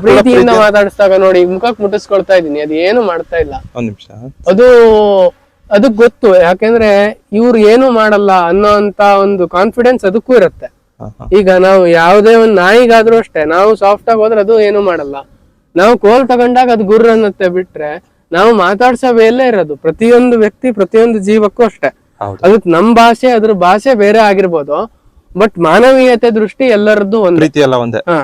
ಪ್ರೀತಿಯಿಂದ ಮಾತಾಡಿಸಿದಾಗ ನೋಡಿ ಮುಖಕ್ ಮುಟ್ಟಿಸ್ಕೊಳ್ತಾ ಇದೀನಿ ಅದು ಏನು ಮಾಡ್ತಾ ಇಲ್ಲ. ಒಂದ್ ನಿಮಿಷ. ಅದು ಅದು ಗೊತ್ತು. ಯಾಕೆಂದ್ರೆ ಇವ್ರು ಏನು ಮಾಡಲ್ಲ ಅನ್ನೋ ಅಂತ ಒಂದು ಕಾನ್ಫಿಡೆನ್ಸ್ ಅದಕ್ಕೂ ಇರುತ್ತೆ. ಈಗ ನಾವು ಯಾವುದೇ ಒಂದು ನಾಯಿಗಾದ್ರೂ ಅಷ್ಟೇ ನಾವು ಸಾಫ್ಟ್ ಆಗಿ ಹೋದ್ರೆ ಅದು ಏನು ಮಾಡಲ್ಲ. ನಾವು ಕೋಲ್ ತಗೊಂಡಾಗ ಅದು ಗುರ್ರ ಅನ್ನತ್ತೆ ಬಿಟ್ರೆ ನಾವು ಮಾತಾಡ್ಸೋ ಬೇಲೇ ಇರೋದು. ಪ್ರತಿಯೊಂದು ವ್ಯಕ್ತಿ ಪ್ರತಿಯೊಂದು ಜೀವಕ್ಕೂ ಅಷ್ಟೇ. ಅದಕ್ಕೆ ನಮ್ ಭಾಷೆ ಅದ್ರ ಭಾಷೆ ಬೇರೆ ಆಗಿರ್ಬೋದು. ಬಟ್ ಮಾನವೀಯತೆ ದೃಷ್ಟಿ ಎಲ್ಲರದ್ದು ಒಂದ್. ರೀತಿ ಎಲ್ಲ ಒಂದೇ. ಹಾ.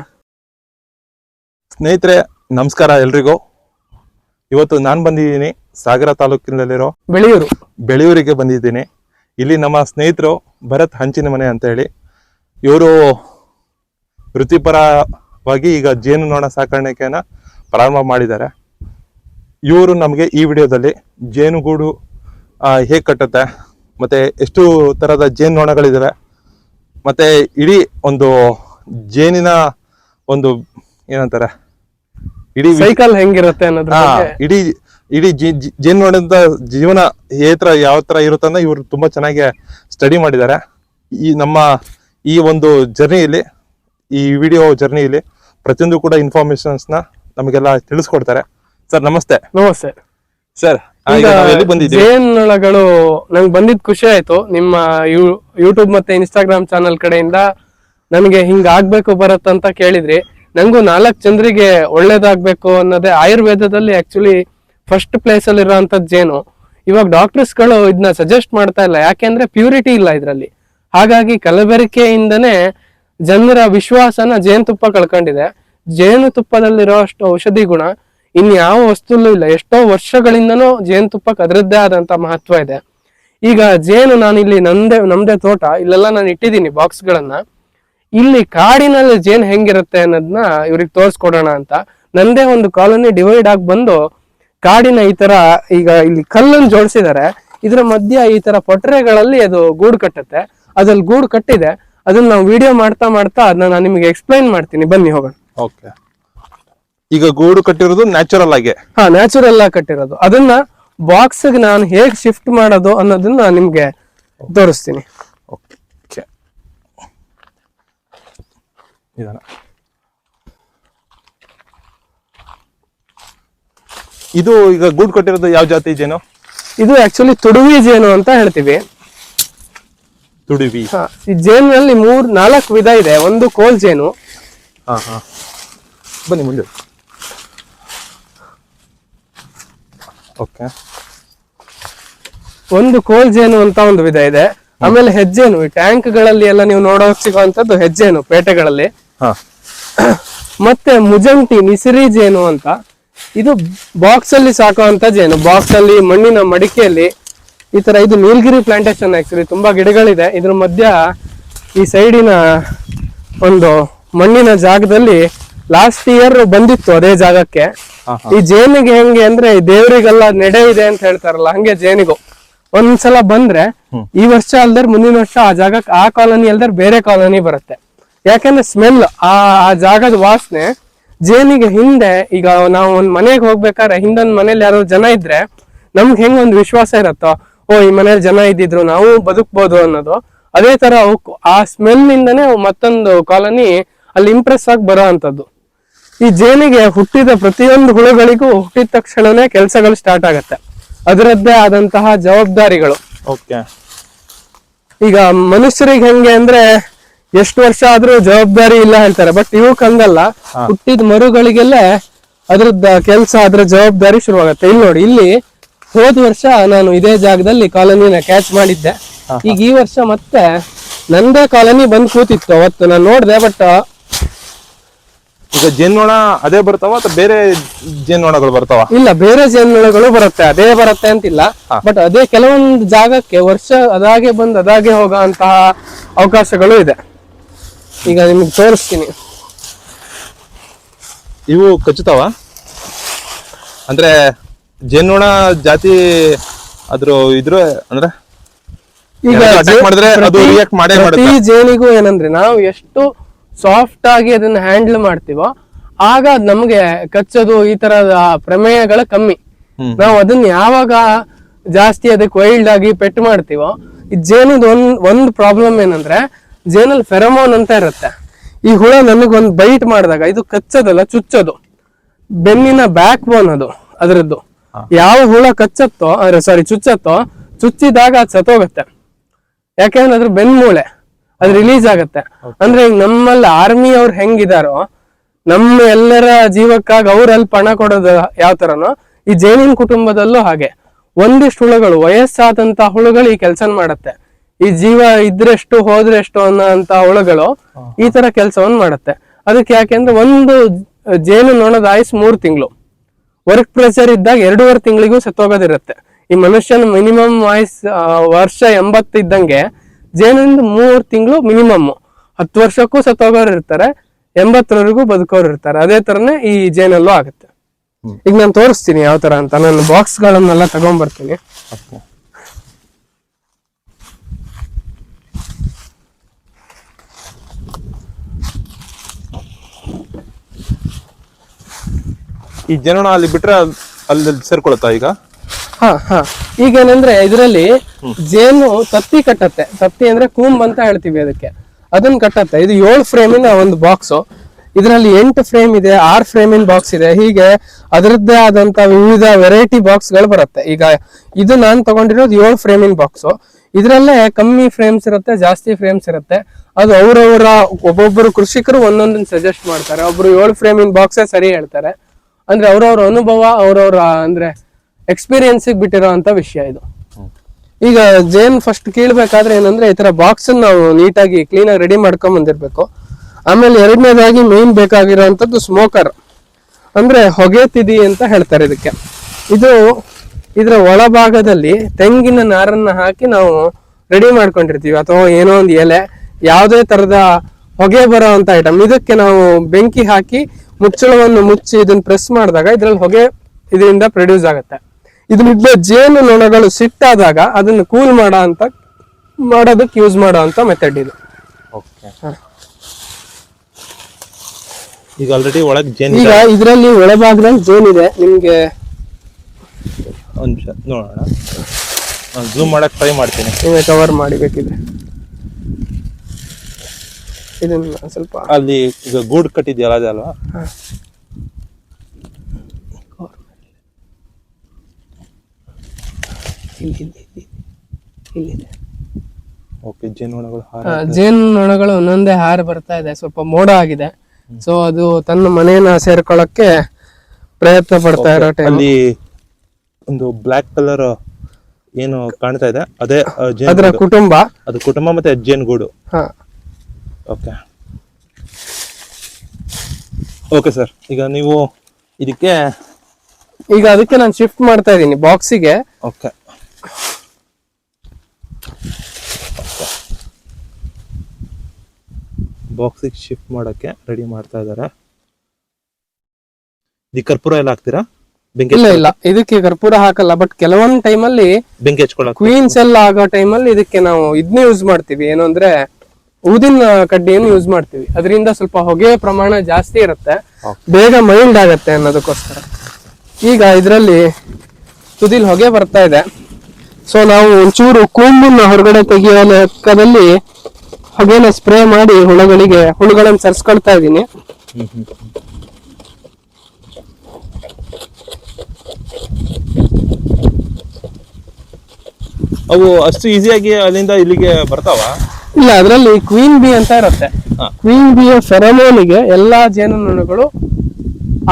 ಸ್ನೇಹಿತರೆ ನಮಸ್ಕಾರ ಎಲ್ರಿಗೂ. ಇವತ್ತು ನಾನು ಬಂದಿದ್ದೀನಿ ಸಾಗರ ತಾಲೂಕಿನಲ್ಲಿರೋ ಬೆಳೆಯೂರು. ಬೆಳೆಯೂರಿಗೆ ಬಂದಿದ್ದೀನಿ. ಇಲ್ಲಿ ನಮ್ಮ ಸ್ನೇಹಿತರು ಭರತ್ ಹಂಚಿನ ಮನೆ ಅಂತ ಹೇಳಿ. ಇವರು ವೃತ್ತಿಪರವಾಗಿ ಈಗ ಜೇನುನೊಣ ಸಾಕಾಣಿಕೆಯನ್ನು ಪ್ರಾರಂಭ ಮಾಡಿದ್ದಾರೆ. ಇವರು ನಮಗೆ ಈ ವಿಡಿಯೋದಲ್ಲಿ ಜೇನುಗೂಡು ಹೇಗೆ ಕಟ್ಟುತ್ತೆ ಮತ್ತು ಎಷ್ಟು ಥರದ ಜೇನುನೊಣಗಳಿದ್ದಾವೆ ಮತ್ತು ಇಡೀ ಒಂದು ಜೇನಿನ ಒಂದು ಏನಂತಾರೆ ಇಡೀ ಸೈಕಲ್ ಹೆಂಗಿರುತ್ತೆ ಅನ್ನೋದ್ರ ಬಗ್ಗೆ. ಇಡೀ ಇಡೀ ಜೇನ್ ನೋಡಿದ ಜೇನುನೊಣದ ಜೀವನ ತರ ಯಾವ ತರ ಇರುತ್ತಂದ ಇವರು ತುಂಬಾ ಚೆನ್ನಾಗಿ ಸ್ಟಡಿ ಮಾಡಿದ್ದಾರೆ. ಈ ನಮ್ಮ ಈ ಒಂದು ಜರ್ನಿಯಲ್ಲಿ ಈ ವಿಡಿಯೋ ಜರ್ನಿಯಲ್ಲಿ ಪ್ರತಿಯೊಂದು ಕೂಡ ಇನ್ಫಾರ್ಮೇಶನ್ಸ್ನ ನಮಗೆಲ್ಲ ತಿಳಿಸ್ಕೊಡ್ತಾರೆ. ಸರ್ ನಮಸ್ತೆ. ನಮಸ್ತೆ. ಸರ್ ಜೇನುನೊಣಗಳು ನಂಗೆ ಬಂದಿದ್ ಖುಷಿ ಆಯ್ತು. ನಿಮ್ಮ ಯೂಟ್ಯೂಬ್ ಮತ್ತೆ ಇನ್ಸ್ಟಾಗ್ರಾಮ್ ಚಾನಲ್ ಕಡೆಯಿಂದ ನನಗೆ ಹಿಂಗ ಆಗ್ಬೇಕು ಬರತ್ ಅಂತ ಕೇಳಿದ್ರಿ. ನಂಗೂ ನಾಲ್ಕು ಜನರಿಗೆ ಒಳ್ಳೇದಾಗ್ಬೇಕು ಅನ್ನೋದೇ ಆಯುರ್ವೇದದಲ್ಲಿ ಆಕ್ಚುಲಿ ಫಸ್ಟ್ ಪ್ಲೇಸ್ ಅಲ್ಲಿ ಜೇನು. ಇವಾಗ ಡಾಕ್ಟರ್ಸ್ಗಳು ಇದನ್ನ ಸಜೆಸ್ಟ್ ಮಾಡ್ತಾ ಇಲ್ಲ. ಯಾಕೆಂದ್ರೆ ಪ್ಯೂರಿಟಿ ಇಲ್ಲ ಇದರಲ್ಲಿ. ಹಾಗಾಗಿ ಕಲಬೆರಕೆಯಿಂದನೇ ಜನರ ವಿಶ್ವಾಸನ ಜೇನುತುಪ್ಪ ಕಳ್ಕೊಂಡಿದೆ. ಜೇನುತುಪ್ಪದಲ್ಲಿರೋ ಅಷ್ಟು ಔಷಧಿ ಗುಣ ಇನ್ಯಾವ ವಸ್ತುಲ್ಲೂ ಇಲ್ಲ. ಎಷ್ಟೋ ವರ್ಷಗಳಿಂದನೂ ಜೇನುತುಪ್ಪಕ್ಕೆ ಅದರದ್ದೇ ಆದಂತ ಮಹತ್ವ ಇದೆ. ಈಗ ಜೇನು ನಾನು ಇಲ್ಲಿ ನಂದೇ, ನಮ್ದೇ ತೋಟ. ಇಲ್ಲೆಲ್ಲ ನಾನು ಇಟ್ಟಿದ್ದೀನಿ ಬಾಕ್ಸ್ಗಳನ್ನ ಇಲ್ಲಿ ಕಾಡಿನಲ್ಲಿ ಜೇನು ಹೆಂಗಿರುತ್ತೆ ಅನ್ನೋದನ್ನ ಇವ್ರಿಗೆ ತೋರಿಸ್ಕೊಡೋಣ ಅಂತ. ನಂದೇ ಒಂದು ಕಾಲೋನಿ ಡಿವೈಡ್ ಆಗಿ ಬಂದು ಕಾಡಿನ ಈ ತರ ಈಗ ಇಲ್ಲಿ ಕಲ್ಲನ್ನು ಜೋಡಿಸಿದ್ದಾರೆ ಇದರ ಮಧ್ಯ ಈ ತರ ಪೊಟ್ರೆಗಳಲ್ಲಿ ಅದು ಗೂಡು ಕಟ್ಟುತ್ತೆ. ಅದ್ರಲ್ಲಿ ಗೂಡು ಕಟ್ಟಿದೆ. ಅದನ್ನ ನಾವು ವಿಡಿಯೋ ಮಾಡ್ತಾ ಮಾಡ್ತಾ ಅದನ್ನ ನಾನು ನಿಮಗೆ ಎಕ್ಸ್ಪ್ಲೈನ್ ಮಾಡ್ತೀನಿ. ಬನ್ನಿ ಹೋಗೋಣ. ಓಕೆ. ಈಗ ಗೂಡು ಕಟ್ಟಿರೋದು ನ್ಯಾಚುರಲ್ ಆಗಿ. ಹಾ ನ್ಯಾಚುರಲ್ ಆಗಿ ಕಟ್ಟಿರೋದು. ಅದನ್ನ ಬಾಕ್ಸ್ ನಾನು ಹೇಗೆ ಶಿಫ್ಟ್ ಮಾಡೋದು ಅನ್ನೋದನ್ನ ನಿಮ್ಗೆ ತೋರಿಸ್ತೀನಿ. ನಿಧಾನ. ಇದು ಈಗ ಗೂಡ್ ಕೊಟ್ಟಿರೋದು ಯಾವ ಜಾತಿ ಜೇನು? ಇದು ಆಕ್ಚುಲಿ ತುಡುವಿ ಜೇನು ಅಂತ ಹೇಳ್ತೀವಿ. ತುಡುವಿ. ಹಾ, ಈ ಜೇನಿನಲ್ಲಿ ಮೂರ್ ನಾಲ್ಕು ವಿಧ ಇದೆ. ಒಂದು ಕೋಲ್ ಜೇನು. ಹಾ ಹಾ. ಬನ್ನಿ ಮುಂದೆ. ಓಕೆ. ಒಂದು ಕೋಲ್ ಜೇನು ಅಂತ ಒಂದು ವಿಧ ಇದೆ. ಆಮೇಲೆ ಹೆಜ್ಜೇನು ಈ ಟ್ಯಾಂಕ್ಗಳಲ್ಲಿ ಎಲ್ಲ ನೀವು ನೋಡೋಕ್ ಸಿಗುವಂತದ್ದು ಹೆಜ್ಜೇನು ಪೇಟೆಗಳಲ್ಲಿ. ಮತ್ತೆ ಮುಜಂಟಿ ಮಿಸಿರಿ ಜೇನು ಅಂತ. ಇದು ಬಾಕ್ಸ್ ಅಲ್ಲಿ ಸಾಕುವಂತ ಜೇನು. ಬಾಕ್ಸ್ ಅಲ್ಲಿ ಮಣ್ಣಿನ ಮಡಿಕೆಯಲ್ಲಿ ಈ ತರ ಇದು ನೀಲಗಿರಿ ಪ್ಲಾಂಟೇಶನ್ ಆಕ್ಚುಲಿ ತುಂಬಾ ಗಿಡಗಳಿದೆ. ಇದ್ರ ಮಧ್ಯ ಈ ಸೈಡಿನ ಒಂದು ಮಣ್ಣಿನ ಜಾಗದಲ್ಲಿ ಲಾಸ್ಟ್ ಇಯರ್ ಬಂದಿತ್ತು ಅದೇ ಜಾಗಕ್ಕೆ. ಈ ಜೇನಿಗೆ ಹೆಂಗೆ ಅಂದ್ರೆ ಈ ದೇವರಿಗೆಲ್ಲ ನೆಡೆ ಇದೆ ಅಂತ ಹೇಳ್ತಾರಲ್ಲ ಹಂಗೆ ಜೇನಿಗೂ. ಒಂದ್ಸಲ ಬಂದ್ರೆ ಈ ವರ್ಷ ಅಲ್ದರ್ ಮುಂದಿನ ವರ್ಷ ಆ ಜಾಗಕ್ಕೆ ಆ ಕಾಲೋನಿ ಅಲ್ದರ್ ಬೇರೆ ಕಾಲೋನಿ ಬರುತ್ತೆ. ಯಾಕಂದ್ರೆ ಸ್ಮೆಲ್ ಆ ಆ ಜಾಗದ ವಾಸನೆ ಜೇನಿಗೆ ಹಿಂದೆ ಈಗ ನಾವು ಒಂದ್ ಮನೆಗೆ ಹೋಗ್ಬೇಕಾದ್ರೆ ಹಿಂದೊಂದ್ ಮನೇಲಿ ಯಾರೋ ಜನ ಇದ್ರೆ ನಮ್ಗೆ ಹೆಂಗ್ ಒಂದು ವಿಶ್ವಾಸ ಇರತ್ತೋ ಓ ಈ ಮನೇಲಿ ಜನ ಇದ್ದಿದ್ರು ನಾವು ಬದುಕ್ಬೋದು ಅನ್ನೋದು. ಅದೇ ತರ ಆ ಸ್ಮೆಲ್ ನಿಂದನೇ ಮತ್ತೊಂದು ಕಾಲೋನಿ ಅಲ್ಲಿ ಇಂಪ್ರೆಸ್ ಆಗಿ ಬರೋ ಅಂತದ್ದು ಈ ಜೇನಿಗೆ ಹುಟ್ಟಿದ ಪ್ರತಿಯೊಂದು ಹುಳುಗಳಿಗೂ ಹುಟ್ಟಿದ ತಕ್ಷಣನೇ ಕೆಲಸಗಳು ಸ್ಟಾರ್ಟ್ ಆಗತ್ತೆ. ಅದರದ್ದೇ ಆದಂತಹ ಜವಾಬ್ದಾರಿಗಳು. ಓಕೆ ಈಗ ಮನುಷ್ಯರಿಗೆ ಹೆಂಗೆ ಅಂದ್ರೆ ಎಷ್ಟು ವರ್ಷ ಆದ್ರೂ ಜವಾಬ್ದಾರಿ ಇಲ್ಲ ಹೇಳ್ತಾರೆ. ಬಟ್ ಇವಕ್ ಹಂಗಲ್ಲ. ಹುಟ್ಟಿದ ಮರುಗಳಿಗೆಲ್ಲ ಅದ್ರದ್ದ ಕೆಲಸ ಅದ್ರ ಜವಾಬ್ದಾರಿ ಶುರುವಾಗತ್ತೆ. ಇಲ್ಲಿ ನೋಡಿ ಇಲ್ಲಿ ಹೋದ ವರ್ಷ ನಾನು ಇದೇ ಜಾಗದಲ್ಲಿ ಕಾಲೋನಿನ ಕ್ಯಾಚ್ ಮಾಡಿದ್ದೆ. ಈಗ ಈ ವರ್ಷ ಮತ್ತೆ ನಂದೇ ಕಾಲೋನಿ ಬಂದ್ ಕೂತಿತ್ತು ಅವತ್ತು ನಾನು ನೋಡ್ದೆ ಬಟ್ ಈಗ ಜೇನ್ನೋಣ ಅದೇ ಬರ್ತಾವ ಅಥವಾ ಬೇರೆ ಜೇನ್ನೋಣಗಳು ಬರ್ತಾವ? ಇಲ್ಲ ಬೇರೆ ಜೇನುನೊಣಗಳು ಬರುತ್ತೆ. ಅದೇ ಬರುತ್ತೆ ಅಂತಿಲ್ಲ. ಬಟ್ ಅದೇ ಕೆಲವೊಂದು ಜಾಗಕ್ಕೆ ವರ್ಷ ಅದಾಗೆ ಬಂದ್ ಅದಾಗೆ ಹೋಗ ಅಂತಹ ಅವಕಾಶಗಳು ಇದೆ. ಈಗ ನಿಮ್ಗೆ ತೋರಿಸ್ತೀನಿ ಇವು ಕಚ್ಚುತ್ತಾವ ಅಂದ್ರೆ ಜೇನುಣ ಜಾತಿ ಅದ್ರ ಇದ್ರ ಅಂದ್ರೆ ಈಗ ಮಾಡಿದ್ರೆ ಅದು ರಿಯಾಕ್ಟ್ ಮಾಡೇ ಪ್ರತಿ ಮಾಡುತ್ತೆ. ಜೇನಿಗೂ ಏನಂದ್ರೆ ನಾವು ಎಷ್ಟು ಸಾಫ್ಟ್ ಆಗಿ ಅದನ್ನ ಹ್ಯಾಂಡಲ್ ಮಾಡ್ತೀವೋ ಆಗ ಅದ್ ನಮ್ಗೆ ಕಚ್ಚೋದು ಈ ತರದ ಪ್ರಮೇಯಗಳ ಕಮ್ಮಿ. ನಾವು ಅದನ್ನ ಯಾವಾಗ ಜಾಸ್ತಿ ಅದಕ್ಕೆ ವೈಲ್ಡ್ ಆಗಿ ಪೆಟ್ ಮಾಡ್ತೀವೋ ಈ ಜೇನಿದ್ ಒಂದ್ ಒಂದ್ ಪ್ರಾಬ್ಲಮ್ ಏನಂದ್ರೆ ಜೇನಲ್ಲಿ ಫೆರಮೋನ್ ಅಂತ ಇರುತ್ತೆ. ಈ ಹುಳ ನನಗೊಂದು ಬೈಟ್ ಮಾಡಿದಾಗ ಇದು ಕಚ್ಚದಲ್ಲ ಚುಚ್ಚೋದು. ಬೆನ್ನಿನ ಬ್ಯಾಕ್ ಬೋನ್ ಅದು ಅದರದ್ದು. ಯಾವ ಹುಳ ಕಚ್ಚತ್ತೋ ಅಂದ್ರೆ ಸಾರಿ ಚುಚ್ಚತ್ತೋ ಚುಚ್ಚಿದಾಗ ಅದು ಸತ್ತೋಗತ್ತೆ. ಯಾಕೆಂದ್ರೆ ಅದ್ರ ಬೆನ್ಮೂಳೆ ಅದು ರಿಲೀಸ್ ಆಗತ್ತೆ. ಅಂದ್ರೆ ಈಗ ನಮ್ಮಲ್ಲಿ ಆರ್ಮಿ ಅವ್ರು ಹೆಂಗಿದಾರೋ ನಮ್ಮ ಎಲ್ಲರ ಜೀವಕ್ಕಾಗಿ ಅವ್ರ ಅಲ್ಲಿ ಪಣ ಕೊಡೋದು ಯಾವ ತರನೋ ಈ ಜೇನಿನ ಕುಟುಂಬದಲ್ಲೂ ಹಾಗೆ. ಒಂದಿಷ್ಟು ಹುಳುಗಳು ವಯಸ್ಸಾದಂತ ಹುಳುಗಳು ಈ ಕೆಲಸ ಮಾಡತ್ತೆ. ಈ ಜೀವ ಇದ್ರೆಷ್ಟು ಹೋದ್ರೆಷ್ಟು ಅನ್ನೋ ಹುಳುಗಳು ಈ ತರ ಕೆಲಸವನ್ನು ಮಾಡುತ್ತೆ. ಅದಕ್ಕೆ ಯಾಕೆಂದ್ರೆ ಒಂದು ಜೇನು ನೊಣದ ಆಯ್ಸ್ ಮೂರ್ ತಿಂಗಳು. ವರ್ಕ್ ಪ್ರೆಷರ್ ಇದ್ದಾಗ ಎರಡೂವರೆ ತಿಂಗಳಿಗೂ ಸತ್ತೋಗೋದಿರುತ್ತೆ. ಈ ಮನುಷ್ಯನ ಮಿನಿಮಮ್ ಆಯುಸ್ ಆ, ವರ್ಷ ಎಂಬತ್ತು ಇದ್ದಂಗೆ ಜೇನಿಂದ ಮೂರ್ ತಿಂಗಳು ಮಿನಿಮಮ್ ಹತ್ತು ವರ್ಷಕ್ಕೂ ಸತ್ತೋಗೋರು ಇರ್ತಾರೆ ಎಂಬತ್ತರವರೆಗೂ ಬದುಕೋರು ಇರ್ತಾರೆ. ಅದೇ ತರನೇ ಈ ಜೇನಲ್ಲೂ ಆಗುತ್ತೆ. ಈಗ ನಾನು ತೋರಿಸ್ತೀನಿ ಯಾವ ತರ ಅಂತ. ನಾನು ಬಾಕ್ಸ್ ಗಳನ್ನೆಲ್ಲ ತಗೊಂಡ್ಬರ್ತೀನಿ ಈ ಜನನ ಅಲ್ಲಿ ಬಿಟ್ರೆ ಅಲ್- ಅಲ್ಲಿ, ಸೇರ್ಕೊಳತ್ತಾ ಈಗ? ಹಾ ಹಾ. ಈಗೇನಂದ್ರೆ ಇದರಲ್ಲಿ ಜೇನು ತತ್ತಿ ಕಟ್ಟತ್ತೆ. ತತ್ತಿ ಅಂದ್ರೆ ಕೂಂಬ್ ಅಂತ ಹೇಳ್ತೀವಿ ಅದಕ್ಕೆ. ಅದನ್ನ ಕಟ್ಟತ್ತೆ. ಇದು ಏಳು ಫ್ರೇಮಿನ ಒಂದು ಬಾಕ್ಸ್ ಇದರಲ್ಲಿ ಎಂಟು ಫ್ರೇಮ್ ಇದೆ, ಆರ್ ಫ್ರೇಮಿನ ಬಾಕ್ಸ್ ಇದೆ. ಹೀಗೆ ಅದರದ್ದೇ ಆದಂತ ವಿವಿಧ ವೆರೈಟಿ ಬಾಕ್ಸ್ಗಳು ಬರುತ್ತೆ. ಈಗ ಇದು ನಾನು ತಗೊಂಡಿರೋದು ಏಳು ಫ್ರೇಮಿನ ಬಾಕ್ಸ್ ಇದರಲ್ಲೇ ಕಮ್ಮಿ ಫ್ರೇಮ್ಸ್ ಇರುತ್ತೆ, ಜಾಸ್ತಿ ಫ್ರೇಮ್ಸ್ ಇರುತ್ತೆ. ಅದು ಅವರವರ ಒಬ್ಬೊಬ್ಬರು ಕೃಷಿಕರು ಒಂದೊಂದನ್ನ ಸಜೆಸ್ಟ್ ಮಾಡ್ತಾರೆ. ಒಬ್ರು ಏಳು ಫ್ರೇಮಿನ ಬಾಕ್ಸೇ ಸರಿ ಹೇಳ್ತಾರೆ. ಅಂದ್ರೆ ಅವ್ರವ್ರ ಅನುಭವ, ಅವ್ರವ್ರ, ಅಂದ್ರೆ ಎಕ್ಸ್ಪೀರಿಯನ್ಸ್ ಬಿಟ್ಟಿರೋ ಅಂತ ವಿಷಯ ಇದು. ಈಗ ಜೇನ್ ಫಸ್ಟ್ ಕೀಳ್ಬೇಕಾದ್ರೆ ಏನಂದ್ರೆ ಈ ತರ ಬಾಕ್ಸ್ ನಾವು ನೀಟಾಗಿ ಕ್ಲೀನ್ ಆಗಿ ರೆಡಿ ಮಾಡ್ಕೊಂಡ್ ಬಂದಿರ್ಬೇಕು. ಆಮೇಲೆ ಎರಡನೇದಾಗಿ ಮೇನ್ ಬೇಕಾಗಿರೋಂಥದ್ದು ಸ್ಮೋಕರ್ ಅಂದ್ರೆ ಹೊಗೆ ತಿದಿ ಅಂತ ಹೇಳ್ತಾರೆ ಇದಕ್ಕೆ. ಇದು ಇದರ ಒಳಭಾಗದಲ್ಲಿ ತೆಂಗಿನ ನಾರನ್ನ ಹಾಕಿ ನಾವು ರೆಡಿ ಮಾಡ್ಕೊಂಡಿರ್ತೀವಿ. ಅಥವಾ ಏನೋ ಒಂದು ಎಲೆ, ಯಾವುದೇ ತರದ ಹೊಗೆ ಬರೋ ಅಂತ ಐಟಮ್ ಇದಕ್ಕೆ ನಾವು ಬೆಂಕಿ ಹಾಕಿ ಮುಚ್ಚಳವನ್ನು ಮುಚ್ಚಿ ಇದನ್ನ ಪ್ರೆಸ್ ಮಾಡಿದಾಗ ಇದ್ರಲ್ಲಿ ಹೊಗೆ ಇದರಿಂದ ಪ್ರೊಡ್ಯೂಸ್ ಆಗುತ್ತೆ. ಇದರಿಂದ ಜೇನು ನೊಣಗಳು ಸಿಟ್ಟಾದಾಗ ಅದನ್ನು ಕೂಲ್ ಮಾಡೋ ಅಂತ ಮಾಡೋದಕ್ಕೆ ಯೂಸ್ ಮಾಡೋ ಅಂತ ಮೆಥಡ್ ಇದು. ಈಗ ಆಲ್ರೆಡಿ ಒಳಗೆ ಜೇನು ಈಗ ಇದರಲ್ಲಿ ಒಳಭಾಗದಲ್ಲಿ ಇದೆ. ನಿಮ್ಗೆ ಒಂದು ನಿಮಿಷ ನೋಡೋಣ. ಝೂಮ್ ಮಾಡಕ್ ಟ್ರೈ ಮಾಡ್ತೀನಿ. ನೀವೇ ಕವರ್ ಮಾಡಿಬೇಕಿದೆ ಇದನ್ನ ಸ್ವಲ್ಪ ಅಲ್ಲಿ ಈಗ ಗೂಡ್ ಕಟ್ಟಿದ್ಯಲ್ಲ ಅದೇ ಅಲ್ವಾ? ಹಾ. ಇಲ್ಲಿ ಇಲ್ಲಿ ಇಲ್ಲಿ ಇಲ್ಲಿದೆ ಓಕೆ ಜೇನುನೊಣಗಳು ಹಾರ ಆ, ಜೇನು ನೊಣಗಳು ಒಂದೊಂದೇ ಹಾರ ಬರ್ತಾ ಇದೆ ಸ್ವಲ್ಪ ಮೋಡ ಆಗಿದೆ. ಸೊ ಅದು ತನ್ನ ಮನೆಯನ್ನ ಸೇರ್ಕೊಳ್ಳಕ್ಕೆ ಪ್ರಯತ್ನ ಪಡ್ತಾ ಇರೋ ಅಲ್ಲಿ ಒಂದು ಬ್ಲಾಕ್ ಕಲರ್ ಏನು ಕಾಣ್ತಾ ಇದೆ ಅದೇ ಅದರ ಕುಟುಂಬ. ಅದು ಕುಟುಂಬ ಮತ್ತೆ ಜೇನುಗೂಡು ಹಾ. ಓಕೆ ಓಕೆ ಸರ್ ಈಗ ನೀವು ಇದಕ್ಕೆ ಈಗ ಅದಕ್ಕೆ ನಾನು ಶಿಫ್ಟ್ ಮಾಡ್ತಾ ಇದ್ದೀನಿ ಬಾಕ್ಸಿಗೆ ಓಕೆ ಬಾಕ್ಸಿಗೆ ಶಿಫ್ಟ್ ಮಾಡೋಕ್ಕೆ ರೆಡಿ ಮಾಡ್ತಾ ಇದ್ದಾರೆ ಇದು ಕರ್ಪೂರ ಎಲ್ಲ ಹಾಕ್ತೀರಾ? ಬೆಂಕಿ ಇಲ್ಲ ಇಲ್ಲ. ಇದಕ್ಕೆ ಕರ್ಪೂರ ಹಾಕಲ್ಲ ಬಟ್ ಕೆಲವೊಂದು ಟೈಮಲ್ಲಿ ಬೆಂಕಿ ಹಚ್ಕೊಳಕ್ ಕ್ವೀನ್ಸ್ ಎಲ್ಲ ಆಗೋ ಟೈಮಲ್ಲಿ ಇದಕ್ಕೆ ನಾವು ಇದನ್ನೇ ಯೂಸ್ ಮಾಡ್ತೀವಿ. ಏನು ಅಂದ್ರೆ ಊದಿನ ಕಡ್ಡಿಯನ್ನು ಯೂಸ್ ಮಾಡ್ತೀವಿ. ಅದರಿಂದ ಸ್ವಲ್ಪ ಹೊಗೆ ಪ್ರಮಾಣ ಜಾಸ್ತಿ ಇರುತ್ತೆ. ಬೇಗ ಮೈಲ್ಡ್ ಆಗತ್ತೆ ಅನ್ನೋದಕ್ಕೋಸ್ಕರ. ಈಗ ಇದರಲ್ಲಿ ತುದಿಲ್ ಹೊಗೆ ಬರ್ತಾ ಇದೆ. ಸೊ ನಾವು ಒಂಚೂರು ಕೂಂಬನ್ನ ಹೊರಗಡೆ ತೆಗೆಯೋ ಲೆಕ್ಕದಲ್ಲಿ ಹೊಗೆನ ಸ್ಪ್ರೇ ಮಾಡಿ ಹುಳುಗಳಿಗೆ, ಹುಳುಗಳನ್ನು ಸರ್ಸ್ಕೊಳ್ತಾ ಇದ್ದೀನಿ. ಅವು ಅಷ್ಟು ಈಸಿಯಾಗಿ ಅಲ್ಲಿಂದ ಇಲ್ಲಿಗೆ ಬರ್ತಾವ? ಇಲ್ಲ ಅದರಲ್ಲಿ ಕ್ವೀನ್ ಬಿ ಅಂತ ಇರುತ್ತೆ. ಕ್ವೀನ್ ಬಿಯ ಫೆರಮೋನಿಗೆ ಎಲ್ಲಾ ಜೇನುನೊಣಗಳು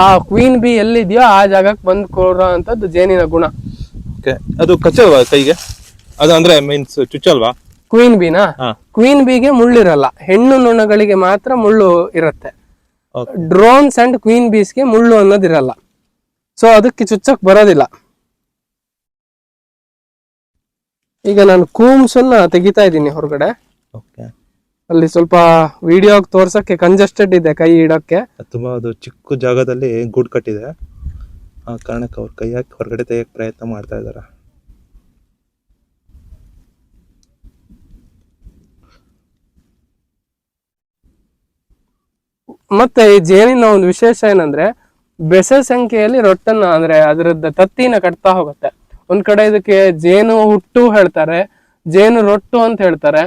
ಆ ಕ್ವೀನ್ ಬಿ ಎಲ್ಲಿದೆಯೋ ಆ ಜಾಗಕ್ಕೆ ಬಂದು ಕೊಡೋ ಅಂತದ್ದು ಜೇನಿನ ಗುಣ. ಅದು ಕಚ್ಚಲ್ವಾ ಕೈಗೆ? ಅದು ಅಂದ್ರೆ ಮೀನ್ಸ್ ಚುಚ್ಚಲ್ವಾ? ಕ್ವೀನ್ ಬಿನಾ ಕ್ವೀನ್ ಬಿಗೆ ಮುಳ್ಳಿರಲ್ಲ. ಹೆಣ್ಣು ನೊಣಗಳಿಗೆ ಮಾತ್ರ ಮುಳ್ಳು ಇರುತ್ತೆ. ಡ್ರೋನ್ಸ್ ಅಂಡ್ ಕ್ವೀನ್ ಬೀಸ್ಗೆ ಮುಳ್ಳು ಅನ್ನೋದಿರಲ್ಲ. ಸೊ ಅದಕ್ಕೆ ಚುಚ್ಚಕ್ ಬರೋದಿಲ್ಲ. ಈಗ ನಾನು ಕೂಮ್ಸ್ ಅನ್ನ ತೆಗಿತಾ ಇದ್ದೀನಿ ಹೊರಗಡೆ. ಓಕೆ. ಅಲ್ಲಿ ಸ್ವಲ್ಪ ವಿಡಿಯೋ ತೋರ್ಸಕ್ಕೆ ಕಂಜೆಸ್ಟೆಡ್ ಇದೆ ಕೈ ಇಡಕ್ಕೆ. ತುಂಬಾ ಅದು ಚಿಕ್ಕ ಜಾಗದಲ್ಲಿ ಗೂಡು ಕಟ್ಟಿದೆ. ಆ ಕಾರಣಕ್ಕೆ ಅವ್ರ ಕೈ ಹಾಕಿ ಹೊರಗಡೆ ತೆಗಿಯಕ್ಕೆ ಪ್ರಯತ್ನ ಮಾಡ್ತಾ ಇದ್ದಾರೆ ಮತ್ತೆ ಈ ಜೇನಿನ ಒಂದು ವಿಶೇಷ ಏನಂದ್ರೆ ಬೆಸೆ ಸಂಖ್ಯೆಯಲ್ಲಿ ರೊಟ್ಟನ್ನ ಅಂದ್ರೆ ಅದರದ್ದು ತತ್ತಿನ ಕಟ್ತಾ ಹೋಗುತ್ತೆ. ಒಂದ್ ಕಡೆ ಇದಕ್ಕೆ ಜೇನು ಹುಟ್ಟು ಹೇಳ್ತಾರೆ ಜೇನು ರೊಟ್ಟು ಅಂತ ಹೇಳ್ತಾರೆ.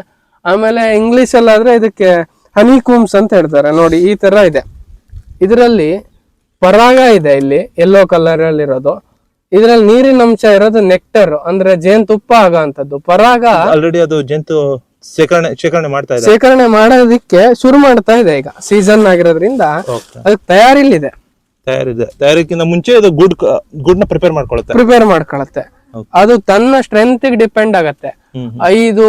ಆಮೇಲೆ ಇಂಗ್ಲಿಷ್ ಅಲ್ಲಾದ್ರೆ ಇದಕ್ಕೆ ಹನಿ ಕೂಮ್ಸ್ ಅಂತ ಹೇಳ್ತಾರೆ. ನೋಡಿ ಈ ತರ ಇದೆ. ಇದರಲ್ಲಿ ಪರಾಗ ಇದೆ ಇಲ್ಲಿ ಯೆಲ್ಲೋ ಕಲರ್ ಅಲ್ಲಿ ಇರೋದು ಇದರಲ್ಲಿ ನೀರಿನ ಅಂಶ ಇರೋದು ನೆಕ್ಟರ್ ಅಂದ್ರೆ ಜೇನುತುಪ್ಪ ಆಗಂತದ್ದು ಪರಾಗ ಆಲ್ರೆಡಿ ಅದು ಜಂತು ಶೇಖರಣೆ ಶೇಖರಣೆ ಮಾಡ್ತಾ ಇದೆ. ಶೇಖರಣೆ ಮಾಡೋದಕ್ಕೆ ಶುರು ಮಾಡ್ತಾ ಇದೆ ಈಗ. ಸೀಸನ್ ಆಗಿರೋದ್ರಿಂದ ಅದಕ್ಕೆ ತಯಾರಿಲ್ಲಿದೆ. ತಯಾರಿದೆ. ತಯಾರಿಕ್ಕಿಂತ ಮುಂಚೆ ಇದು ಗುಡ್ ಗುಡ್ನ ಪ್ರಿಪೇರ್ ಮಾಡ್ಕೊಳುತ್ತೆ. ಪ್ರಿಪೇರ್ ಮಾಡ್ಕೊಳತ್ತೆ. ಅದು ತನ್ನ ಸ್ಟ್ರೆಂತ್ ಡಿಪೆಂಡ್ ಆಗತ್ತೆ. ಐದು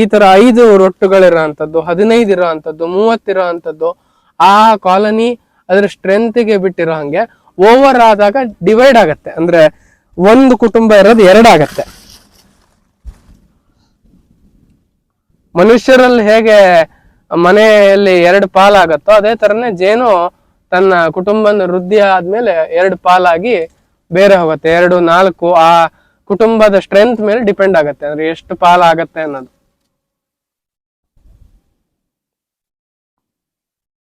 ಈ ತರ ಐದು ರೊಟ್ಟುಗಳಿರೋ ಅಂತದ್ದು ಹದಿನೈದು ಇರೋ ಅಂತದ್ದು ಮೂವತ್ತಿರೋ ಅಂತದ್ದು ಆ ಕಾಲನಿ ಅದ್ರ ಸ್ಟ್ರೆಂತ್ಗೆ ಬಿಟ್ಟಿರೋ ಹಂಗೆ ಓವರ್ ಆದಾಗ ಡಿವೈಡ್ ಆಗತ್ತೆ. ಅಂದ್ರೆ ಒಂದು ಕುಟುಂಬ ಇರೋದು ಎರಡಾಗತ್ತೆ ಮನುಷ್ಯರಲ್ಲಿ ಹೇಗೆ ಮನೆಯಲ್ಲಿ ಎರಡು ಪಾಲಾಗತ್ತೋ ಅದೇ ತರನೇ ಜೇನು ತನ್ನ ಕುಟುಂಬನ ವೃದ್ಧಿ ಆದ್ಮೇಲೆ ಎರಡು ಪಾಲಾಗಿ ಬೇರೆ ಹೋಗುತ್ತೆ. ಎರಡು ನಾಲ್ಕು ಆ ಕುಟುಂಬದ ಸ್ಟ್ರೆಂತ್ ಮೇಲೆ ಡಿಪೆಂಡ್ ಆಗತ್ತೆ. ಅಂದ್ರೆ ಎಷ್ಟು ಪಾಲಾಗತ್ತೆ ಅನ್ನೋದು.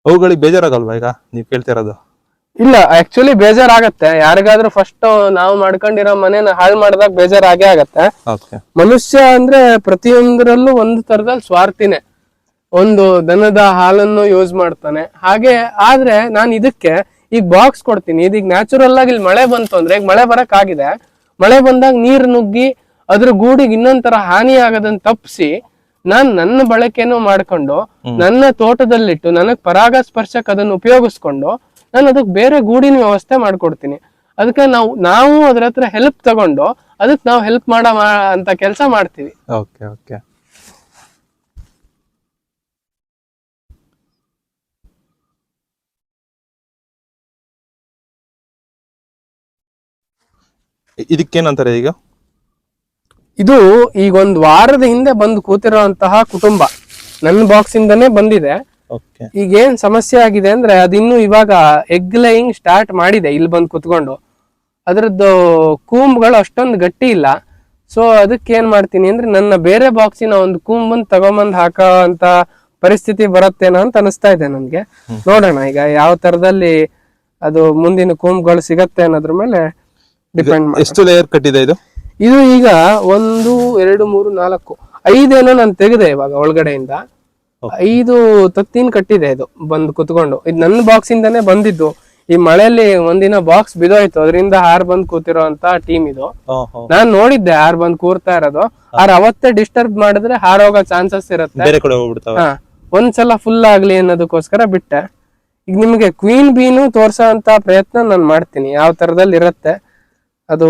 ಅವುಗಳಿಗೆ ಬೇಜಾರಾಗಲ್ವಾ ಈಗ? ನೀವು ಕೇಳ್ತಿರೋದು ಇಲ್ಲ ಆಕ್ಚುಲಿ ಬೇಜಾರಾಗತ್ತೆ. ಯಾರಿಗಾದ್ರೂ ಫಸ್ಟ್ ನಾವು ಮಾಡ್ಕೊಂಡಿರೋ ಮನೇನ ಹಾಳು ಮಾಡಿದಾಗ ಬೇಜಾರಾಗೇ ಆಗತ್ತೆ. ಮನುಷ್ಯ ಅಂದ್ರೆ ಪ್ರತಿಯೊಂದರಲ್ಲೂ ಒಂದು ತರದಲ್ಲಿ ಸ್ವಾರ್ಥಿನೇ. ಒಂದು ದನದ ಹಾಲನ್ನು ಯೂಸ್ ಮಾಡ್ತಾನೆ. ಹಾಗೆ ಆದ್ರೆ ನಾನು ಇದಕ್ಕೆ ಈಗ ಬಾಕ್ಸ್ ಕೊಡ್ತೀನಿ. ಇದೀಗ ನ್ಯಾಚುರಲ್ ಆಗಿ ಇಲ್ಲಿ ಮಳೆ ಬಂತು ಅಂದ್ರೆ ಈಗ ಮಳೆ ಬರಕ್ ಆಗಿದೆ ಮಳೆ ಬಂದಾಗ ನೀರು ನುಗ್ಗಿ ಅದ್ರ ಗೂಡಿಗೆ ಇನ್ನೊಂದ್ ತರ ಹಾನಿ ಆಗದನ್ನ ತಪ್ಪಿಸಿ ನಾನ್ ನನ್ನ ಬಳಕೆನೂ ಮಾಡ್ಕೊಂಡು ನನ್ನ ತೋಟದಲ್ಲಿಟ್ಟು ನನಗ್ ಪರಾಗಸ್ಪರ್ಶಕ್ ಅದನ್ನ ಉಪಯೋಗಿಸ್ಕೊಂಡು ನಾನು ಅದಕ್ಕೆ ಬೇರೆ ಗೂಡಿನ ವ್ಯವಸ್ಥೆ ಮಾಡ್ಕೊಡ್ತೀನಿ. ಅದಕ್ಕೆ ನಾವು ನಾವು ಅದ್ರ ಹತ್ರ ಹೆಲ್ಪ್ ತಗೊಂಡು ಅದಕ್ಕೆ ನಾವು ಹೆಲ್ಪ್ ಮಾಡ ಅಂತ ಕೆಲಸ ಮಾಡ್ತೀವಿ. ಓಕೆ ಓಕೆ ಇದಕ್ಕೇನಂತಾರೆ ಈಗ? ಇದು ಈಗ ಒಂದ್ ವಾರದ ಹಿಂದೆ ಬಂದು ಕೂತಿರುವಂತಹ ಕುಟುಂಬ. ನನ್ನ ಬಾಕ್ಸ್ ಇಂದನೇ ಬಂದಿದೆ. ಈಗ ಏನ್ ಸಮಸ್ಯೆ ಆಗಿದೆ ಅಂದ್ರೆ ಅದಿನ್ನು ಇವಾಗ ಎಗ್ ಲೈಯಿಂಗ್ ಸ್ಟಾರ್ಟ್ ಮಾಡಿದೆ ಇಲ್ಲಿ ಬಂದು ಕುತ್ಕೊಂಡು. ಅದ್ರದ್ದು ಕೂಂಬ್ಗಳು ಅಷ್ಟೊಂದು ಗಟ್ಟಿ ಇಲ್ಲ. ಸೊ ಅದಕ್ಕೆ ಏನ್ ಮಾಡ್ತೀನಿ ಅಂದ್ರೆ ನನ್ನ ಬೇರೆ ಬಾಕ್ಸಿನ ಒಂದು ಕೂಂಬನ್ ತಗೊಂಬಂದ್ ಹಾಕೋ ಅಂತ ಪರಿಸ್ಥಿತಿ ಬರತ್ತೇನೋ ಅಂತ ಅನಿಸ್ತಾ ಇದೆ ನನ್ಗೆ. ನೋಡೋಣ ಈಗ ಯಾವ ತರದಲ್ಲಿ ಅದು ಮುಂದಿನ ಕೂಂಬ್ಗಳು ಸಿಗತ್ತೆ ಅನ್ನೋದ್ರ ಮೇಲೆ ಡಿಪೆಂಡ್ ಎಷ್ಟು ಲೇಯರ್ ಕಟ್ಟಿದೆ ಇದು? ಇದು ಈಗ ಒಂದು ಎರಡು ಮೂರು ನಾಲ್ಕು. ಐದೇನೋ ನಾನು ತೆಗೆದೆ ಇವಾಗ ಒಳಗಡೆಯಿಂದ. ಐದು ತತ್ತಿನ ಕಟ್ಟಿದೆ ಇದು ಬಂದು ಕುತ್ಕೊಂಡು. ಇದು ನನ್ನ ಬಾಕ್ಸ್ ಇಂದಾನೆ ಬಂದಿದ್ದು. ಈ ಮಳೆಯಲ್ಲಿ ಒಂದಿನ ಬಾಕ್ಸ್ ಬಿದೋಯ್ತು ಅದರಿಂದ ಹಾರ್ ಬಂದ್ ಕೂತಿರೋ ಅಂತ ಟೀಮ್ ಇದು. ನಾನ್ ನೋಡಿದ್ದೆ ಹಾರ್ ಬಂದ್ ಕೂರ್ತಾ ಇರೋದು. ಆರ್ ಅವತ್ತೇ ಡಿಸ್ಟರ್ಬ್ ಮಾಡಿದ್ರೆ ಹಾರೋಗೋ ಚಾನ್ಸಸ್ ಇರುತ್ತೆ. ಹಾ ಒಂದ್ಸಲ ಫುಲ್ ಆಗ್ಲಿ ಅನ್ನೋದಕ್ಕೋಸ್ಕರ ಬಿಟ್ಟೆ. ಈಗ ನಿಮಗೆ ಕ್ವೀನ್ ಬೀನು ತೋರ್ಸೋ ಅಂತ ಪ್ರಯತ್ನ ನಾನು ಮಾಡ್ತೀನಿ. ಯಾವ ತರದಲ್ಲಿ ಇರುತ್ತೆ ಅದು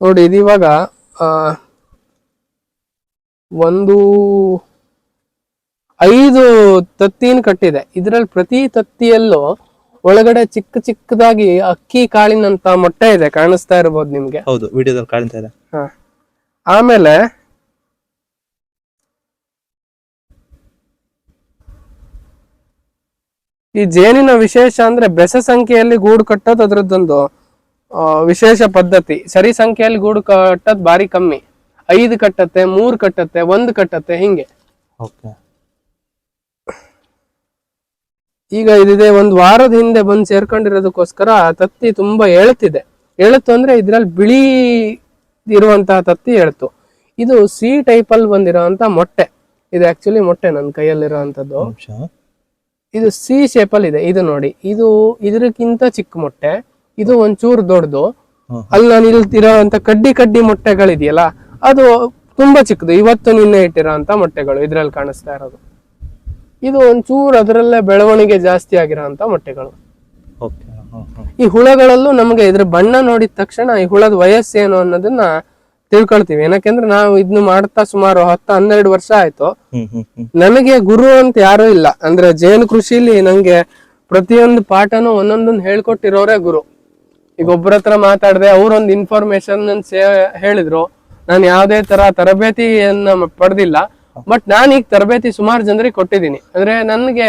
ನೋಡಿ ಇದು ಇವಾಗ ಒಂದು ಐದು ತತ್ತಿನ ಕಟ್ಟಿದೆ. ಇದರಲ್ಲಿ ಪ್ರತಿ ತತ್ತಿಯಲ್ಲೂ ಒಳಗಡೆ ಚಿಕ್ಕ ಚಿಕ್ಕದಾಗಿ ಅಕ್ಕಿ ಕಾಳಿನಂತ ಮೊಟ್ಟೆ ಇದೆ. ಕಾಣಿಸ್ತಾ ಇರಬಹುದು ನಿಮ್ಗೆ. ಹೌದು ವಿಡಿಯೋದಲ್ಲಿ ಕಾಣ್ತಾ ಇದೆ. ಹಾ. ಆಮೇಲೆ ಈ ಜೇನಿನ ವಿಶೇಷ ಅಂದ್ರೆ ಬೆಸ ಸಂಖ್ಯೆಯಲ್ಲಿ ಗೂಡು ಕಟ್ಟೋದು ಅದರದ್ದೊಂದು ಆ, ವಿಶೇಷ ಪದ್ಧತಿ. ಸರಿ ಸಂಖ್ಯೆಯಲ್ಲಿ ಗೂಡು ಕಟ್ಟೋದು ಬಾರಿ ಕಮ್ಮಿ. ಐದು ಕಟ್ಟತ್ತೆ ಮೂರು ಕಟ್ಟತ್ತೆ ಒಂದು ಕಟ್ಟತ್ತೆ ಹಿಂಗೆ. ಈಗ ಇದಿದೆ ಒಂದು ವಾರದ ಹಿಂದೆ ಬಂದು ಸೇರ್ಕೊಂಡಿರೋದಕ್ಕೋಸ್ಕರ ತತ್ತಿ ತುಂಬಾ ಎಳ್ತಿದೆ ಹೇಳುತ್ತು ಅಂದ್ರೆ ಇದ್ರಲ್ಲಿ ಬಿಳಿ ಇರುವಂತಹ ತತ್ತಿ ಎಳ್ತು ಇದು ಸಿ ಟೈಪ್ ಅಲ್ಲಿ ಬಂದಿರೋಂತ ಮೊಟ್ಟೆ. ಇದು ಆಕ್ಚುಲಿ ಮೊಟ್ಟೆ ನನ್ನ ಕೈಯಲ್ಲಿರುವಂತದ್ದು ಇದು ಸಿ ಶೇಪಲ್ಲಿ ಇದೆ. ಇದು ನೋಡಿ. ಇದು ಇದಕ್ಕಿಂತ ಚಿಕ್ಕ ಮೊಟ್ಟೆ. ಇದು ಒಂಚೂರು ದೊಡ್ಡದು. ಅಲ್ಲಿ ನಾನು ಇಲ್ತಿರೋಂತ ಕಡ್ಡಿ ಕಡ್ಡಿ ಮೊಟ್ಟೆಗಳಿದೆಯಲ್ಲ ಅದು ತುಂಬಾ ಚಿಕ್ಕದು. ಇವತ್ತು ನಿನ್ನೆ ಇಟ್ಟಿರೋಂತ ಮೊಟ್ಟೆಗಳು ಇದ್ರಲ್ಲಿ ಕಾಣಿಸ್ತಾ ಇರೋದು. ಇದು ಒಂಚೂರು ಅದರಲ್ಲೇ ಬೆಳವಣಿಗೆ ಜಾಸ್ತಿ ಆಗಿರೋಂತ ಮೊಟ್ಟೆಗಳು. ಓಕೆ ಈ ಹುಳಗಳಲ್ಲೂ ನಮಗೆ ಇದ್ರ ಬಣ್ಣ ನೋಡಿದ ತಕ್ಷಣ ಈ ಹುಳದ ವಯಸ್ಸೇನು ಅನ್ನೋದನ್ನ ತಿಳ್ಕೊಳ್ತೀವಿ. ಏನಕ್ಕೆಂದ್ರೆ ನಾವು ಇದನ್ನ ಮಾಡ್ತಾ ಸುಮಾರು ಹತ್ತು ಹನ್ನೆರಡು ವರ್ಷ ಆಯ್ತು. ನನಗೆ ಗುರು ಅಂತ ಯಾರು ಇಲ್ಲ. ಅಂದ್ರೆ ಜೇನು ಕೃಷಿಲಿ ನಂಗೆ ಪ್ರತಿಯೊಂದು ಪಾಠನು ಒಂದೊಂದೊಂದು ಹೇಳ್ಕೊಟ್ಟಿರೋರೇ ಗುರು. ಈಗ ಒಬ್ಬರ ಹತ್ರ ಮಾತಾಡಿದೆ ಅವ್ರೊಂದು ಇನ್ಫಾರ್ಮೇಶನ್ ಹೇಳಿದ್ರು. ನಾನು ಯಾವುದೇ ತರ ತರಬೇತಿಯನ್ನ ಪಡೆದಿಲ್ಲ. ಬಟ್ ನಾನು ಈಗ ತರಬೇತಿ ಸುಮಾರು ಜನರಿಗೆ ಕೊಟ್ಟಿದ್ದೀನಿ. ಅಂದ್ರೆ ನನಗೆ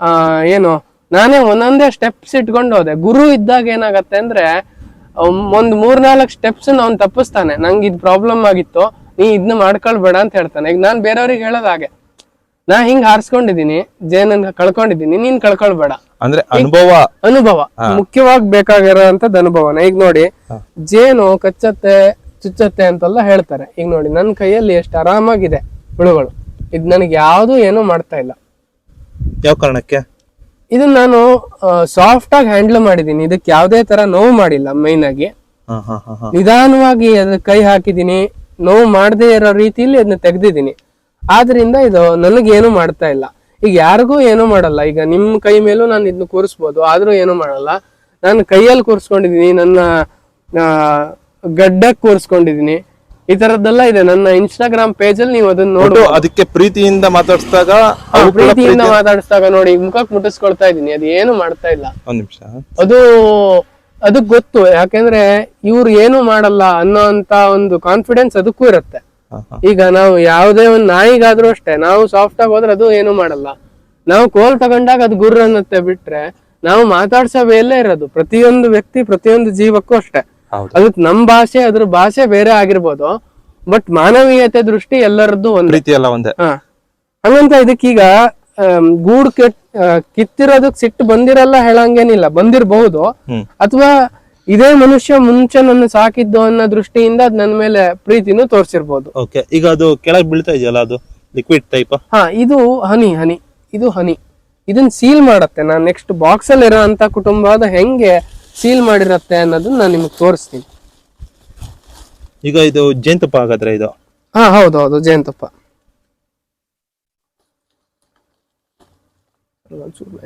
ಆ ಏನು ನಾನೇ ಒಂದೊಂದೇ ಸ್ಟೆಪ್ಸ್ ಇಟ್ಕೊಂಡು ಹೋದೆ. ಗುರು ಇದ್ದಾಗ ಏನಾಗತ್ತೆ ಅಂದ್ರೆ ಒಂದ್ ಮೂರ್ನಾಲ್ಕು ಸ್ಟೆಪ್ಸ್ ಅವ್ನು ತಪ್ಪಿಸ್ತಾನೆ. ನಂಗೆ ಇದು ಪ್ರಾಬ್ಲಮ್ ಆಗಿತ್ತು. ನೀ ಇದನ್ನ ಮಾಡ್ಕೊಳ್ಬೇಡ ಅಂತ ಹೇಳ್ತಾನೆ. ಈಗ ನಾನು ಬೇರೆಯವ್ರಿಗೆ ಹೇಳೋದು ಹಾಗೆ. ನಾ ಹಿಂಗ್ ಹಾರಿಸ್ಕೊಂಡಿದೀನಿ ಜೇನನ್ನ ಕಳ್ಕೊಂಡಿದ್ದೀನಿ. ನೀನ್ ಕಳ್ಕೊಳ್ಬೇಡ. ಅಂದ್ರೆ ಅನುಭವ. ಅನುಭವ. ಮುಖ್ಯವಾಗಿ ಬೇಕಾಗಿರೋಂಥದ್ದು ಅನುಭವನ. ಈಗ ನೋಡಿ ಜೇನು ಕಚ್ಚತ್ತೆ ಚುಚ್ಚತ್ತೆ ಅಂತೆಲ್ಲ ಹೇಳ್ತಾರೆ. ಈಗ ನೋಡಿ ನನ್ನ ಕೈಯಲ್ಲಿ ಎಷ್ಟು ಆರಾಮಾಗಿದೆ ಹುಳುಗಳು. ಇದು ನನಗೆ ಯಾವುದು ಏನೂ ಮಾಡ್ತಾ ಇಲ್ಲ. ಯಾವ ಕಾರಣಕ್ಕೆ? ಇದನ್ನ ನಾನು ಸಾಫ್ಟ್ ಆಗಿ ಹ್ಯಾಂಡಲ್ ಮಾಡಿದೀನಿ. ಇದಕ್ಕೆ ಯಾವುದೇ ತರ ನೋವು ಮಾಡಿಲ್ಲ ಮೈನ್ ಆಗಿ. ನಿಧಾನವಾಗಿ ಅದ್ರ ಕೈ ಹಾಕಿದೀನಿ. ನೋವು ಮಾಡದೇ ಇರೋ ರೀತಿಯಲ್ಲಿ ಅದನ್ನ ತೆಗ್ದಿದ್ದೀನಿ ಆದ್ರಿಂದ ಇದು ನನಗೇನು ಮಾಡ್ತಾ ಇಲ್ಲ. ಈಗ ಯಾರಿಗೂ ಏನೂ ಮಾಡಲ್ಲ. ಈಗ ನಿಮ್ ಕೈ ಮೇಲೂ ನಾನು ಇದನ್ನ ಕೂರಿಸ್ಬೋದು. ಆದ್ರೂ ಏನೂ ಮಾಡಲ್ಲ. ನಾನು ಕೈಯಲ್ಲಿ ಕೂರಿಸ್ಕೊಂಡಿದ್ದೀನಿ ನನ್ನ ಗಡ್ಡಕ್ಕೆ ಕೂರಿಸ್ಕೊಂಡಿದ್ದೀನಿ ಈ ತರದ್ದೆಲ್ಲ ಇದೆ. ನನ್ನ ಇನ್ಸ್ಟಾಗ್ರಾಮ್ ಪೇಜಲ್ಲಿ ನೀವು ಅದನ್ನ ನೋಡು ಒಟ್ಟು ಅದಕ್ಕೆ ಪ್ರೀತಿಯಿಂದ ಮಾತಾಡಿಸಿದಾಗ ಪ್ರೀತಿಯಿಂದ ಮಾತಾಡಿಸಿದಾಗ ನೋಡಿ ಮುಖಕ್ಕೆ ಮುಟ್ಟಿಸ್ಕೊಳ್ತಾ ಇದೀನಿ ಅದು ಏನು ಮಾಡ್ತಾ ಇಲ್ಲ. ಒಂದ್ ನಿಮಿಷ. ಅದು ಅದು ಗೊತ್ತು. ಯಾಕೆಂದ್ರೆ ಇವ್ರು ಏನು ಮಾಡಲ್ಲ ಅನ್ನೋ ಅಂತ ಒಂದು ಕಾನ್ಫಿಡೆನ್ಸ್ ಅದಕ್ಕೂ ಇರುತ್ತೆ. ಈಗ ನಾವು ಯಾವುದೇ ಒಂದು ನಾಯಿಗಾದ್ರೂ ಅಷ್ಟೇ ನಾವು ಸಾಫ್ಟ್ ಆಗಿ ಹೋದ್ರೆ ಅದು ಏನು ಮಾಡಲ್ಲ. ನಾವು ಕೋಲ್ ತಗೊಂಡಾಗ ಅದು ಗುರ್ ಅನ್ನತ್ತೆ ಬಿಟ್ರೆ ನಾವು ಮಾತಾಡ್ಸೋ ಎಲ್ಲೇ ಇರೋದು. ಪ್ರತಿಯೊಂದು ವ್ಯಕ್ತಿ ಪ್ರತಿಯೊಂದು ಜೀವಕ್ಕೂ ಅಷ್ಟೇ. ಅದಕ್ಕೆ ನಮ್ ಭಾಷೆ ಅದ್ರ ಭಾಷೆ ಬೇರೆ ಆಗಿರ್ಬೋದು ಬಟ್ ಮಾನವೀಯತೆ ದೃಷ್ಟಿ ಎಲ್ಲರದ್ದು ಒಂದ್. ರೀತಿ ಎಲ್ಲ ಒಂದೇ. ಹಾ. ಹಂಗಂತ ಇದಕ್ಕೀಗ ಗೂಡ್ ಕೆಟ್ ಕಿತ್ತಿರೋದಕ್ ಸಿಟ್ಟು ಬಂದಿರಲ್ಲ ಹೇಳಂಗೇನಿಲ್ಲ ಬಂದಿರಬಹುದು. ಅಥವಾ ಇದೇ ಮನುಷ್ಯ ಮುಂಚೆ ನನ್ನ ಸಾಕಿದ್ದು ಅನ್ನೋ ದೃಷ್ಟಿಯಿಂದ ಅದ್ ನನ್ನ ಮೇಲೆ ಪ್ರೀತಿನೂ ತೋರಿಸಿರ್ಬೋದು. ಓಕೆ ಈಗ ಅದು ಕೆಳಗೆ ಬೀಳ್ತಾ ಇದೆಯಲ್ಲ ಅದು ಲಿಕ್ವಿಡ್ ಟೈಪ್ ಹಾ ಇದು ಹನಿ ಹನಿ ಇದು ಹನಿ. ಇದನ್ನ ಸೀಲ್ ಮಾಡತ್ತೆ. ನಾನು ನೆಕ್ಸ್ಟ್ ಬಾಕ್ಸ್ ಅಲ್ಲಿ ಇರೋ ಅಂತ ಕುಟುಂಬ ಅದು ಹೆಂಗೆ ಸೀಲ್ ಮಾಡಿರತ್ತೆ ಅನ್ನೋದನ್ನ ನಾನು ನಿಮಗೆ ತೋರಿಸ್ತೀನಿ. ಈಗ ಇದು ಜೇನುತುಪ್ಪ ಹಾಗಾದ್ರೆ ಇದು? ಹಾ ಹೌದು ಹೌದು ಜೇನುತುಪ್ಪ. ಒಂಚೂರು.